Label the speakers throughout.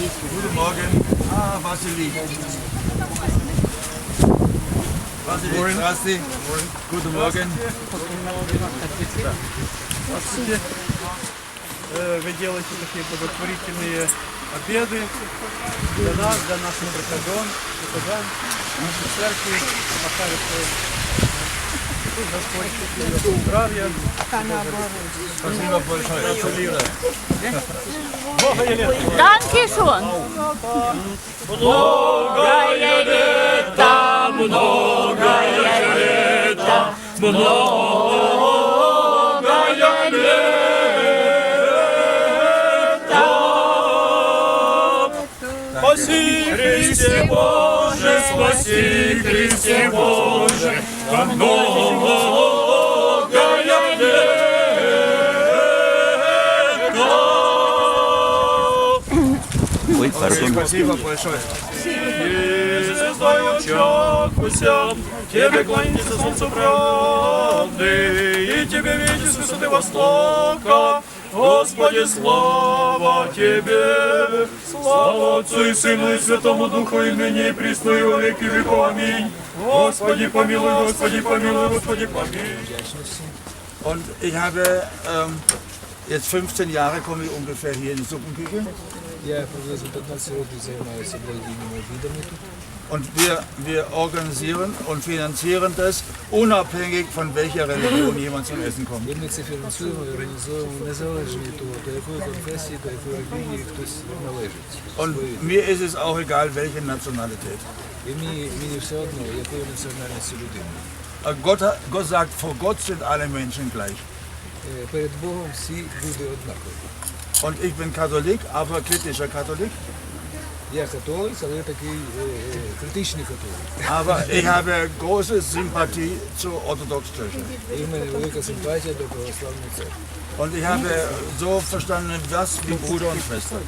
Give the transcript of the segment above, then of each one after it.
Speaker 1: Guten Morgen. Ah, Vasili. Vasili, здрасте. Guten Morgen.
Speaker 2: Здравствуйте. Э, Вы делаете такие благотворительные обеды для нас, для наших прихожан, прихожан, нашей церкви. Пусть Господь дает здравия.
Speaker 1: Спасибо большое.
Speaker 2: Бога лет.
Speaker 3: Danke schon.
Speaker 2: Спаси, Христе Боже, спаси, Христе Боже, а
Speaker 1: Ой, Спасибо большое.
Speaker 2: звездой очах Тебе кланяется солнце правды, и Тебе ветер с высоты востока. Господи, слава Тебе! Слава Отцу и Сыну и Святому Духу, и ныне и присно и во веки веков. Аминь. Господи, помилуй, Господи, помилуй, Господи, помилуй.
Speaker 1: Und ich habe ähm, jetzt 15 Jahre komme ich ungefähr hier in die Suppenküche.
Speaker 4: Я приблизно 15 років займаюся благодійними обідами тут.
Speaker 1: Und wir, wir organisieren und finanzieren das unabhängig von welcher Religion jemand zum Essen kommt.
Speaker 4: І ми це фінансуємо і організовуємо незалежно від того, до якої конфесії, до якої релігії хтось належить.
Speaker 1: Und mir ist es auch egal, welche Nationalität.
Speaker 4: І мені, мені все одно, якої національності людина.
Speaker 1: Äh, Gott, hat- Gott sagt, vor Gott sind alle Menschen gleich.
Speaker 4: Е, Перед Богом всі люди однакові.
Speaker 1: Und ich bin Katholik, aber kritischer Katholik.
Speaker 4: Я католик, але я такий е, е, критичний католик.
Speaker 1: Aber ich habe große Sympathie zur Orthodoxkirche.
Speaker 4: І в мене велика симпатія до православної церкви.
Speaker 1: Und ich habe so verstanden, was wie Bruder und Schwester.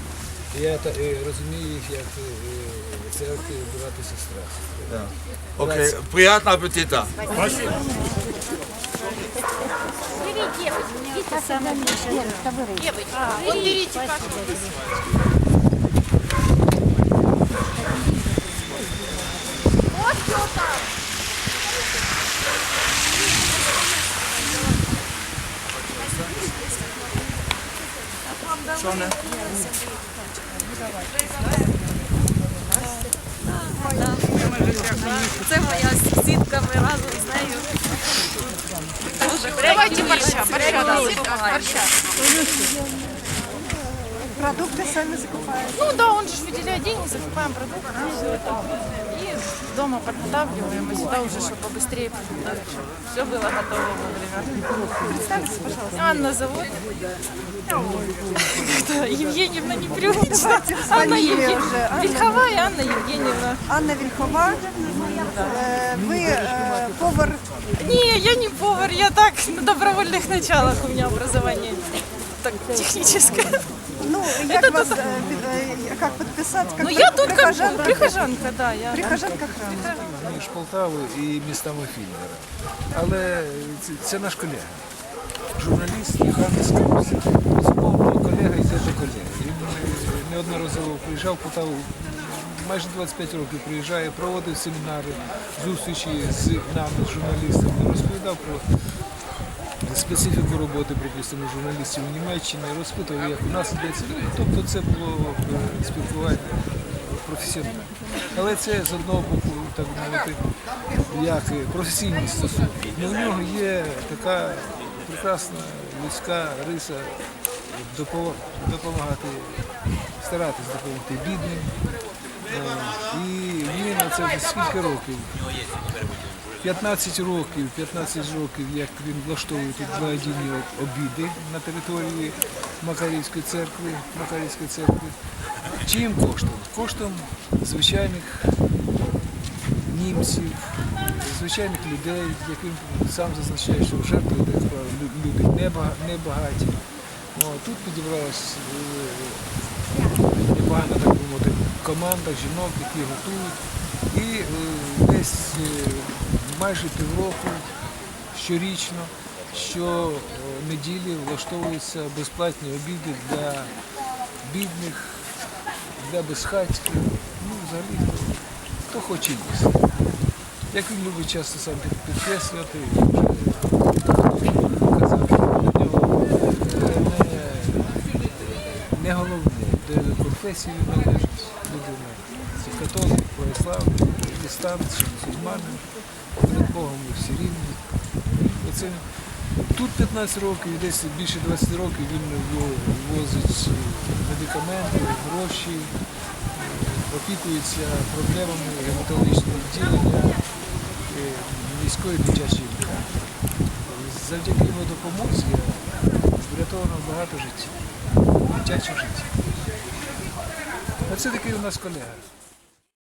Speaker 4: І Я та, е, розумію їх як е, е, церкви брат і сестра.
Speaker 1: Ja. Okay, приятного аппетита.
Speaker 3: Вот берите кашу.
Speaker 1: Sonne.
Speaker 5: Це моя сусідка, ми разом з нею. Дуже
Speaker 3: Давайте борща, борща, да,
Speaker 5: допомагаємо.
Speaker 6: Продукты сами закупают.
Speaker 3: Ну да, он же ж выделяет деньги, закупаем продукты, все это. И дома подготавливаем, и сюда уже, чтобы побыстрее подготовить, чтобы все было готово вовремя.
Speaker 6: Представьтесь, пожалуйста.
Speaker 3: Анна зовут. Кто? Евгеньевна непривычно.
Speaker 6: Давайте
Speaker 3: Анна
Speaker 6: фамилию
Speaker 3: Евгеньевна.
Speaker 6: уже. Анна-
Speaker 3: Вельховая Анна Евгеньевна.
Speaker 6: Анна Вельхова. Э, Вы э, повар.
Speaker 3: Не, я не повар, я так на добровольных началах у меня образование так техническое.
Speaker 6: Ну, як вас, э, э, как подписать? Как
Speaker 3: Ну я тут как
Speaker 6: прихожанка?
Speaker 3: прихожанка, да. Я
Speaker 6: Прихожанка храму.
Speaker 4: між Полтавою і містами Фільдера. Але це, це наш колега. Журналіст Хан Скрипся. До колеги. Він неодноразово приїжджав в Полтаву. Майже 25 років приїжджає, проводив семінари, зустрічі з нами, з журналістами, розповідав про специфіку роботи, припустимо, журналістів у Німеччині, розпитував, як у нас йдеться. Ну, Тобто це було е, спілкування професіональне. Але це з одного боку, так мовити, як професійні стосунки. Ну, в нього є така прекрасна людська риса допомагати, старатись допомогти бідним. Е, І він це вже скільки років? 15 років, 15 років, як він влаштовує тут благодійні обіди на території Макарівської церкви, Макарівської церкви. Чим коштом? Коштом звичайних німців, звичайних людей, як він сам зазначає, що жертвують, як правило, лю- люди небага- небагаті. Тут підібралась е, непогана, так мовити, команда жінок, які готують. І е, десь е, майже півроку щорічно, що е, неділі влаштовуються безплатні обіди для бідних для безхатьків. Ну, взагалі, хто хоче їсти. Як він любить часто сам підкреслювати, він вже казав, що для нього е, не, не головне, до якої конфесії він належить людина. Це католик, православний, протестант, чи мусульманин. Перед Богом ми всі рівні. Оце Тут 15 років, десь більше 20 років він во- возить медикаменти, гроші, е, опікується проблемами гематологічного відділення е, міської дитячої лікарні. Завдяки його допомозі врятовано багато життів, дитячих життів. А це такий у нас колега.